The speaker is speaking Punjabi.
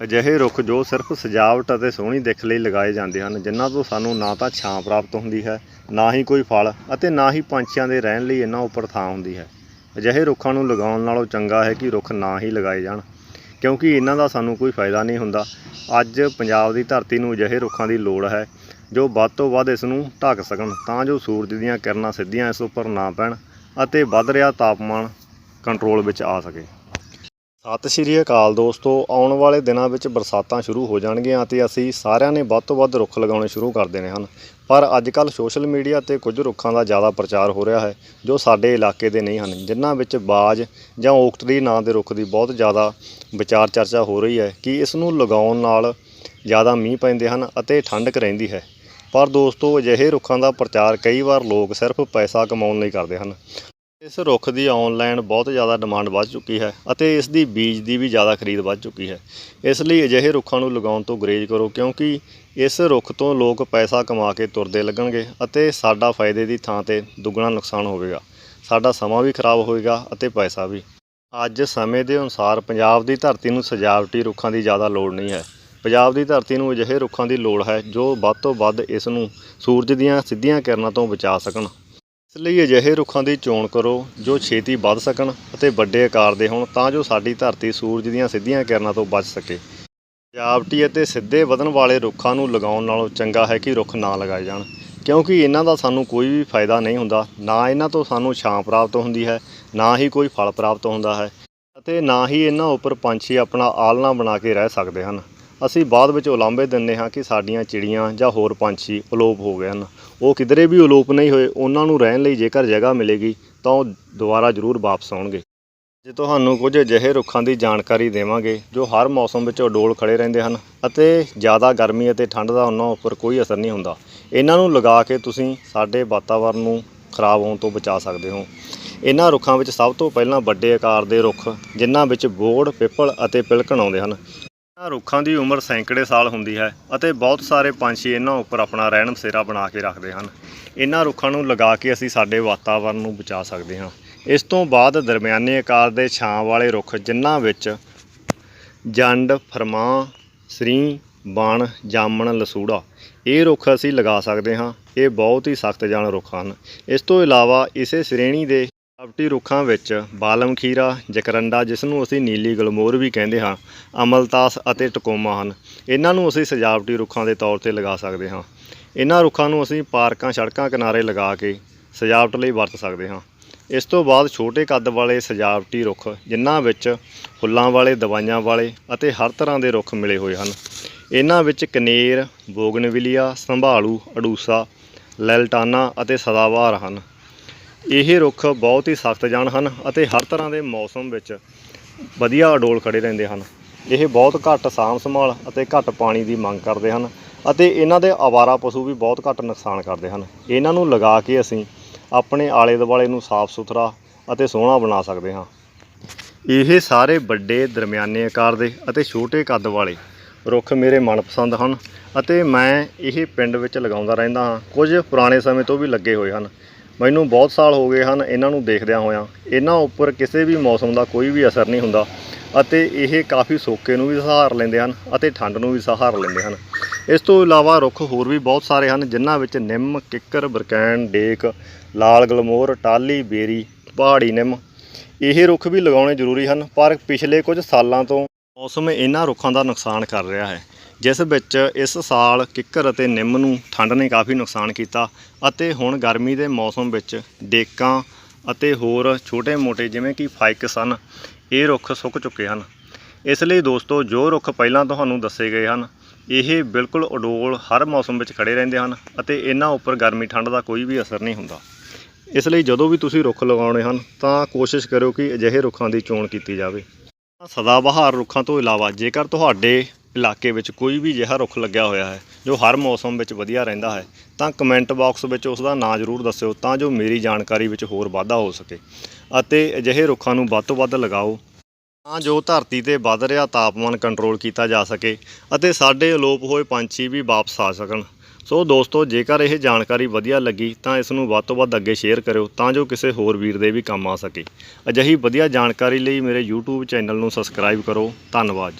ਅਜਿਹੇ ਰੁੱਖ ਜੋ ਸਿਰਫ ਸਜਾਵਟ ਅਤੇ ਸੋਹਣੀ ਦਿੱਖ ਲਈ ਲਗਾਏ ਜਾਂਦੇ ਹਨ, ਜਿਨ੍ਹਾਂ ਤੋਂ ਸਾਨੂੰ ਨਾ ਤਾਂ ਛਾਂ ਪ੍ਰਾਪਤ ਹੁੰਦੀ ਹੈ, ਨਾ ਹੀ ਕੋਈ ਫਲ ਅਤੇ ਨਾ ਹੀ ਪੰਛੀਆਂ ਦੇ ਰਹਿਣ ਲਈ ਇਹਨਾਂ ਉੱਪਰ ਥਾਂ ਹੁੰਦੀ ਹੈ। ਅਜਿਹੇ ਰੁੱਖਾਂ ਨੂੰ ਲਗਾਉਣ ਨਾਲੋਂ ਚੰਗਾ ਹੈ ਕਿ ਰੁੱਖ ਨਾ ਹੀ ਲਗਾਏ ਜਾਣ, ਕਿਉਂਕਿ ਇਹਨਾਂ ਦਾ ਸਾਨੂੰ ਕੋਈ ਫਾਇਦਾ ਨਹੀਂ ਹੁੰਦਾ। ਅੱਜ ਪੰਜਾਬ ਦੀ ਧਰਤੀ ਨੂੰ ਅਜਿਹੇ ਰੁੱਖਾਂ ਦੀ ਲੋੜ ਹੈ, ਜੋ ਵੱਧ ਤੋਂ ਵੱਧ ਇਸ ਨੂੰ ਢੱਕ ਸਕਣ, ਤਾਂ ਜੋ ਸੂਰਜ ਦੀਆਂ ਕਿਰਨਾਂ ਸਿੱਧੀਆਂ ਇਸ ਉੱਪਰ ਨਾ ਪੈਣ ਅਤੇ ਵੱਧ ਰਿਹਾ ਤਾਪਮਾਨ ਕੰਟਰੋਲ ਵਿੱਚ ਆ ਸਕੇ। ਸਤਿ ਸ਼੍ਰੀ ਅਕਾਲ ਦੋਸਤੋ, ਆਉਣ ਵਾਲੇ ਦਿਨਾਂ ਵਿੱਚ ਬਰਸਾਤਾਂ ਸ਼ੁਰੂ ਹੋ ਜਾਣਗੀਆਂ ਅਤੇ ਅਸੀਂ ਸਾਰਿਆਂ ਨੇ ਵੱਧ ਤੋਂ ਵੱਧ ਰੁੱਖ ਲਗਾਉਣੇ ਸ਼ੁਰੂ ਕਰ ਦੇਣੇ ਹਨ। ਪਰ ਅੱਜ ਕੱਲ੍ਹ ਸੋਸ਼ਲ ਮੀਡੀਆ ਤੇ ਕੁਝ ਰੁੱਖਾਂ ਦਾ ਜ਼ਿਆਦਾ ਪ੍ਰਚਾਰ ਹੋ ਰਿਹਾ ਹੈ, ਜੋ ਸਾਡੇ ਇਲਾਕੇ ਦੇ ਨਹੀਂ ਹਨ, ਜਿਨ੍ਹਾਂ ਵਿੱਚ ਬਾਜ ਜਾਂ ਓਕ ਟਰੀ ਨਾਂ ਦੇ ਰੁੱਖ ਦੀ ਬਹੁਤ ਜ਼ਿਆਦਾ ਵਿਚਾਰ ਚਰਚਾ ਹੋ ਰਹੀ ਹੈ ਕਿ ਇਸ ਨੂੰ ਲਗਾਉਣ ਨਾਲ ਜ਼ਿਆਦਾ ਮੀਂਹ ਪੈਂਦੇ ਹਨ ਅਤੇ ਠੰਡਕ ਰਹਿੰਦੀ ਹੈ। ਪਰ ਦੋਸਤੋ, ਅਜਿਹੇ ਰੁੱਖਾਂ ਦਾ ਪ੍ਰਚਾਰ ਕਈ ਵਾਰ ਲੋਕ ਸਿਰਫ ਪੈਸਾ ਕਮਾਉਣ ਲਈ ਕਰਦੇ ਹਨ। ਇਸ ਰੁੱਖ ਦੀ ਆਨਲਾਈਨ ਬਹੁਤ ਜ਼ਿਆਦਾ ਡਿਮਾਂਡ ਵੱਧ ਚੁੱਕੀ ਹੈ ਅਤੇ ਇਸ ਦੀ ਬੀਜ ਦੀ ਵੀ ਜ਼ਿਆਦਾ ਖਰੀਦ ਵੱਧ ਚੁੱਕੀ ਹੈ। ਇਸ ਲਈ ਅਜਿਹੇ ਰੁੱਖਾਂ ਨੂੰ ਲਗਾਉਣ ਤੋਂ ਗੁਰੇਜ਼ ਕਰੋ ਕਿਉਂਕਿ ਇਸ ਰੁੱਖ ਤੋਂ ਲੋਕ ਪੈਸਾ ਕਮਾ ਕੇ ਤੁਰਦੇ ਲੱਗਣਗੇ ਅਤੇ ਸਾਡਾ ਫਾਇਦੇ ਦੀ ਥਾਂ ਤੇ ਦੁੱਗਣਾ ਨੁਕਸਾਨ ਹੋਵੇਗਾ। ਸਾਡਾ ਸਮਾਂ ਵੀ ਖਰਾਬ ਹੋਵੇਗਾ ਅਤੇ ਪੈਸਾ ਵੀ। ਅੱਜ ਸਮੇਂ ਦੇ ਅਨੁਸਾਰ ਪੰਜਾਬ ਦੀ ਧਰਤੀ ਨੂੰ ਸਜਾਵਟੀ ਰੁੱਖਾਂ ਦੀ ਜ਼ਿਆਦਾ ਲੋੜ ਨਹੀਂ ਹੈ। ਪੰਜਾਬ ਦੀ ਧਰਤੀ ਨੂੰ ਅਜਿਹੇ ਰੁੱਖਾਂ ਦੀ ਲੋੜ ਹੈ ਜੋ ਵੱਧ ਤੋਂ ਵੱਧ ਇਸ ਨੂੰ ਸੂਰਜ ਦੀਆਂ ਸਿੱਧੀਆਂ ਕਿਰਨਾਂ ਤੋਂ ਬਚਾ ਸਕਣ। ਇਸ ਲਈ ਅਜਿਹੇ ਰੁੱਖਾਂ ਦੀ ਚੋਣ ਕਰੋ ਜੋ ਛੇਤੀ ਵੱਧ ਸਕਣ ਅਤੇ ਵੱਡੇ ਆਕਾਰ ਦੇ ਹੋਣ ਤਾਂ ਜੋ ਸਾਡੀ ਧਰਤੀ ਸੂਰਜ ਦੀਆਂ ਸਿੱਧੀਆਂ ਕਿਰਨਾਂ ਤੋਂ ਬਚ ਸਕੇ। ਸਜਾਵਟੀ ਅਤੇ ਸਿੱਧੇ ਵਧਣ ਵਾਲੇ ਰੁੱਖਾਂ ਨੂੰ ਲਗਾਉਣ ਨਾਲੋਂ ਚੰਗਾ ਹੈ ਕਿ ਰੁੱਖ ਨਾ ਲਗਾਏ ਜਾਣ, ਕਿਉਂਕਿ ਇਹਨਾਂ ਦਾ ਸਾਨੂੰ ਕੋਈ ਵੀ ਫਾਇਦਾ ਨਹੀਂ ਹੁੰਦਾ, ਨਾ ਇਹਨਾਂ ਤੋਂ ਸਾਨੂੰ ਛਾਂ ਪ੍ਰਾਪਤ ਹੁੰਦੀ ਹੈ, ਨਾ ਹੀ ਕੋਈ ਫਲ ਪ੍ਰਾਪਤ ਹੁੰਦਾ ਹੈ ਅਤੇ ਨਾ ਹੀ ਇਹਨਾਂ ਉੱਪਰ ਪੰਛੀ ਆਪਣਾ ਆਲਣਾ ਬਣਾ ਕੇ ਰਹਿ ਸਕਦੇ ਹਨ। ਅਸੀਂ ਬਾਅਦ ਵਿੱਚ ਉਲਾਂਭੇ ਦਿੰਦੇ ਹਾਂ ਕਿ ਸਾਡੀਆਂ ਚਿੜੀਆਂ ਜਾਂ ਹੋਰ ਪੰਛੀ ਅਲੋਪ ਹੋ ਗਏ ਹਨ। ਉਹ ਕਿਧਰੇ ਵੀ ਅਲੋਪ ਨਹੀਂ ਹੋਏ, ਉਹਨਾਂ ਨੂੰ ਰਹਿਣ ਲਈ ਜੇਕਰ ਜਗ੍ਹਾ ਮਿਲੇਗੀ, ਤਾਂ ਉਹ ਦੁਬਾਰਾ ਜ਼ਰੂਰ ਵਾਪਸ ਆਉਣਗੇ। ਜੇ ਤੁਹਾਨੂੰ ਕੁਝ ਅਜਿਹੇ ਰੁੱਖਾਂ ਦੀ ਜਾਣਕਾਰੀ ਦੇਵਾਂਗੇ, ਜੋ ਹਰ ਮੌਸਮ ਵਿੱਚ ਅਡੋਲ ਖੜੇ ਰਹਿੰਦੇ ਹਨ ਅਤੇ ਜ਼ਿਆਦਾ ਗਰਮੀ ਅਤੇ ਠੰਡ ਦਾ ਉਹਨਾਂ ਉੱਪਰ ਕੋਈ ਅਸਰ ਨਹੀਂ ਹੁੰਦਾ, ਇਹਨਾਂ ਨੂੰ ਲਗਾ ਕੇ ਤੁਸੀਂ ਸਾਡੇ ਵਾਤਾਵਰਣ ਨੂੰ ਖਰਾਬ ਹੋਣ ਤੋਂ ਬਚਾ ਸਕਦੇ ਹੋ। ਇਹਨਾਂ ਰੁੱਖਾਂ ਵਿੱਚ ਸਭ ਤੋਂ ਪਹਿਲਾਂ ਵੱਡੇ ਆਕਾਰ ਦੇ ਰੁੱਖ, ਜਿਨ੍ਹਾਂ ਵਿੱਚ ਬੋੜ, ਪਿੱਪਲ ਅਤੇ ਪਿਲਕਣ ਆਉਂਦੇ ਹਨ। ਰੁੱਖਾਂ ਦੀ ਉਮਰ ਸੈਂਕੜੇ ਸਾਲ ਹੁੰਦੀ ਹੈ ਅਤੇ ਬਹੁਤ ਸਾਰੇ ਪੰਛੀ ਇਹਨਾਂ ਉੱਪਰ ਆਪਣਾ ਰਹਿਣ ਬਸੇਰਾ ਬਣਾ ਕੇ ਰੱਖਦੇ ਹਨ। ਇਹਨਾਂ ਰੁੱਖਾਂ ਨੂੰ ਲਗਾ ਕੇ ਅਸੀਂ ਸਾਡੇ ਵਾਤਾਵਰਣ ਨੂੰ ਬਚਾ ਸਕਦੇ ਹਾਂ। ਇਸ ਤੋਂ ਬਾਅਦ ਦਰਮਿਆਨੇ ਆਕਾਰ ਦੇ ਛਾਂ ਵਾਲੇ ਰੁੱਖ ਜਿਨ੍ਹਾਂ ਵਿੱਚ ਜੰਡ, ਫਰਮਾਂ, ਸਰੀ, ਬਣ, ਜਾਮਣ, ਲਸੂੜਾ, ਇਹ ਰੁੱਖ ਅਸੀਂ ਲਗਾ ਸਕਦੇ ਹਾਂ। ਇਹ ਬਹੁਤ ਹੀ ਸਖਤ ਜਾਨ ਰੁੱਖ ਹਨ। ਇਸ ਤੋਂ ਇਲਾਵਾ ਇਸੇ ਸ਼੍ਰੇਣੀ ਦੇ ਸਜਾਵਟੀ ਰੁੱਖਾਂ ਵਿੱਚ ਬਾਲਮ ਖੀਰਾ, ਜਕਰੰਡਾ ਜਿਸ ਨੂੰ ਅਸੀਂ ਨੀਲੀ ਗਲਮੋਰ ਵੀ ਕਹਿੰਦੇ ਹਾਂ ਅਮਲਤਾਸ ਅਤੇ ਟਕੋਮਾ ਹਨ। ਇਹਨਾਂ ਨੂੰ ਅਸੀਂ ਸਜਾਵਟੀ ਰੁੱਖਾਂ ਦੇ ਤੌਰ ਤੇ ਲਗਾ ਸਕਦੇ ਹਾਂ। ਇਹਨਾਂ ਰੁੱਖਾਂ ਨੂੰ ਅਸੀਂ ਪਾਰਕਾਂ, ਸੜਕਾਂ, ਕਿਨਾਰੇ ਲਗਾ ਕੇ ਸਜਾਵਟ ਲਈ ਵਰਤ ਸਕਦੇ ਹਾਂ। ਇਸ ਤੋਂ ਬਾਅਦ ਛੋਟੇ ਕੱਦ ਵਾਲੇ ਸਜਾਵਟੀ ਰੁੱਖ, ਜਿਨ੍ਹਾਂ ਵਿੱਚ ਫੁੱਲਾਂ ਵਾਲੇ, ਦਵਾਈਆਂ ਵਾਲੇ ਅਤੇ ਹਰ ਤਰ੍ਹਾਂ ਦੇ ਰੁੱਖ ਮਿਲੇ ਹੋਏ ਹਨ। ਇਹਨਾਂ ਵਿੱਚ ਕਨੇਰ, ਬੋਗਨਵਿਲੀਆ, ਸੰਭਾਲੂ, ਅਡੂਸਾ, ਲੈਲਟਾਨਾ ਅਤੇ ਸਦਾਬਹਾਰ ਹਨ। ਇਹ ਰੁੱਖ ਬਹੁਤ ਹੀ ਸਖਤ ਜਾਨ ਹਨ ਅਤੇ ਹਰ ਤਰ੍ਹਾਂ ਦੇ ਮੌਸਮ ਵਿੱਚ ਵਧੀਆ ਅਡੋਲ ਖੜੇ ਰਹਿੰਦੇ ਹਨ। ਇਹ ਬਹੁਤ ਘੱਟ ਸਾਂਭ ਸੰਭਾਲ ਅਤੇ ਘੱਟ ਪਾਣੀ ਦੀ ਮੰਗ ਕਰਦੇ ਹਨ ਅਤੇ ਇਹਨਾਂ ਦੇ ਆਵਾਰਾ ਪਸ਼ੂ ਵੀ ਬਹੁਤ ਘੱਟ ਨੁਕਸਾਨ ਕਰਦੇ ਹਨ। ਇਹਨਾਂ ਨੂੰ ਲਗਾ ਕੇ ਅਸੀਂ ਆਪਣੇ ਆਲੇ ਦੁਆਲੇ ਨੂੰ ਸਾਫ਼ ਸੁਥਰਾ ਅਤੇ ਸੋਹਣਾ ਬਣਾ ਸਕਦੇ ਹਾਂ। ਇਹ ਸਾਰੇ ਵੱਡੇ ਦਰਮਿਆਨੇ ਆਕਾਰ ਦੇ ਅਤੇ ਛੋਟੇ ਕੱਦ ਵਾਲੇ ਰੁੱਖ ਮੇਰੇ ਮਨਪਸੰਦ ਹਨ ਅਤੇ ਮੈਂ ਇਹ ਪਿੰਡ ਵਿੱਚ ਲਗਾਉਂਦਾ ਰਹਿੰਦਾ ਹਾਂ। ਕੁਝ ਪੁਰਾਣੇ ਸਮੇਂ ਤੋਂ ਵੀ ਲੱਗੇ ਹੋਏ ਹਨ। ਮੈਨੂੰ ਬਹੁਤ ਸਾਲ ਹੋ ਗਏ ਹਨ ਇਹਨਾਂ ਨੂੰ ਦੇਖਦਿਆਂ ਹੋਇਆਂ। ਇਹਨਾਂ ਉੱਪਰ ਕਿਸੇ ਵੀ ਮੌਸਮ ਦਾ ਕੋਈ ਵੀ ਅਸਰ ਨਹੀਂ ਹੁੰਦਾ ਅਤੇ ਇਹ ਕਾਫੀ ਸੋਕੇ ਨੂੰ ਵੀ ਸਹਾਰ ਲੈਂਦੇ ਹਨ ਅਤੇ ਠੰਡ ਨੂੰ ਵੀ ਸਹਾਰ ਲੈਂਦੇ ਹਨ। ਇਸ ਤੋਂ ਇਲਾਵਾ ਰੁੱਖ ਹੋਰ ਵੀ ਬਹੁਤ ਸਾਰੇ ਹਨ, ਜਿਨ੍ਹਾਂ ਵਿੱਚ ਨਿੰਮ, ਕਿੱਕਰ, ਬਰਕੈਨ, ਡੇਕ, ਲਾਲ ਗਲਮੋਰ ਟਾਲੀ ਬੇਰੀ, ਪਹਾੜੀ ਨਿੰਮ ਇਹ ਰੁੱਖ ਵੀ ਲਗਾਉਣੇ ਜ਼ਰੂਰੀ ਹਨ, ਪਰ ਪਿਛਲੇ ਕੁਝ ਸਾਲਾਂ ਤੋਂ ਮੌਸਮ ਇਹਨਾਂ ਰੁੱਖਾਂ ਦਾ ਨੁਕਸਾਨ ਕਰ ਰਿਹਾ ਹੈ। ਜਿਸ ਵਿੱਚ ਇਸ ਸਾਲ ਕਿੱਕਰ ਅਤੇ ਨਿੰਮ ਨੂੰ ਠੰਡ ਨੇ ਕਾਫੀ ਨੁਕਸਾਨ ਕੀਤਾ ਅਤੇ ਹੁਣ ਗਰਮੀ ਦੇ ਮੌਸਮ ਵਿੱਚ ਡੇਕਾਂ ਅਤੇ ਹੋਰ ਛੋਟੇ-ਮੋਟੇ ਜਿਵੇਂ ਕਿ ਫਾਈਕਸ ਹਨ ਇਹ ਰੁੱਖ ਸੁੱਕ ਚੁੱਕੇ ਹਨ। ਇਸ ਲਈ ਦੋਸਤੋ, ਜੋ ਰੁੱਖ ਪਹਿਲਾਂ ਤੁਹਾਨੂੰ ਦੱਸੇ ਗਏ ਹਨ, ਇਹ ਬਿਲਕੁਲ ਅਡੋਲ ਹਰ ਮੌਸਮ ਵਿੱਚ ਖੜੇ ਰਹਿੰਦੇ ਹਨ ਅਤੇ ਇਹਨਾਂ ਉੱਪਰ ਗਰਮੀ ਠੰਡ ਦਾ ਕੋਈ ਵੀ ਅਸਰ ਨਹੀਂ ਹੁੰਦਾ। ਇਸ ਲਈ ਜਦੋਂ ਵੀ ਤੁਸੀਂ ਰੁੱਖ ਲਗਾਉਣੇ ਹਨ, ਤਾਂ ਕੋਸ਼ਿਸ਼ ਕਰਿਓ ਕਿ ਅਜਿਹੇ ਰੁੱਖਾਂ ਦੀ ਚੋਣ ਕੀਤੀ ਜਾਵੇ। ਸਦਾਬਹਾਰ ਰੁੱਖਾਂ ਤੋਂ ਇਲਾਵਾ ਜੇਕਰ ਤੁਹਾਡੇ ਇਲਾਕੇ ਵਿੱਚ ਕੋਈ ਵੀ ਅਜਿਹਾ ਰੁੱਖ ਲੱਗਿਆ ਹੋਇਆ ਹੈ, ਜੋ ਹਰ ਮੌਸਮ ਵਿੱਚ ਵਧੀਆ ਰਹਿੰਦਾ ਹੈ, ਤਾਂ ਕਮੈਂਟ ਬਾਕਸ ਵਿੱਚ ਉਸ ਦਾ ਨਾਂ ਜ਼ਰੂਰ ਦੱਸਿਓ ਤਾਂ ਜੋ ਮੇਰੀ ਜਾਣਕਾਰੀ ਵਿੱਚ ਹੋਰ ਵਾਧਾ ਹੋ ਸਕੇ। ਅਤੇ ਅਜਿਹੇ ਰੁੱਖਾਂ ਨੂੰ ਵੱਧ ਤੋਂ ਵੱਧ ਲਗਾਓ, ਤਾਂ ਜੋ ਧਰਤੀ ਤੇ ਵੱਧ ਰਿਹਾ ਤਾਪਮਾਨ ਕੰਟਰੋਲ ਕੀਤਾ ਜਾ ਸਕੇ ਅਤੇ ਸਾਡੇ ਅਲੋਪ ਹੋਏ ਪੰਛੀ ਵੀ ਵਾਪਸ ਆ ਸਕਣ। ਸੋ ਦੋਸਤੋ, ਜੇਕਰ ਇਹ ਜਾਣਕਾਰੀ ਵਧੀਆ ਲੱਗੀ, ਤਾਂ ਇਸ ਨੂੰ ਵੱਧ ਤੋਂ ਵੱਧ ਅੱਗੇ ਸ਼ੇਅਰ ਕਰਿਓ ਤਾਂ ਜੋ ਕਿਸੇ ਹੋਰ ਵੀਰ ਦੇ ਵੀ ਕੰਮ ਆ ਸਕੇ। ਅਜਿਹੀ ਵਧੀਆ ਜਾਣਕਾਰੀ ਲਈ ਮੇਰੇ YouTube ਚੈਨਲ ਨੂੰ ਸਬਸਕ੍ਰਾਈਬ ਕਰੋ। ਧੰਨਵਾਦ।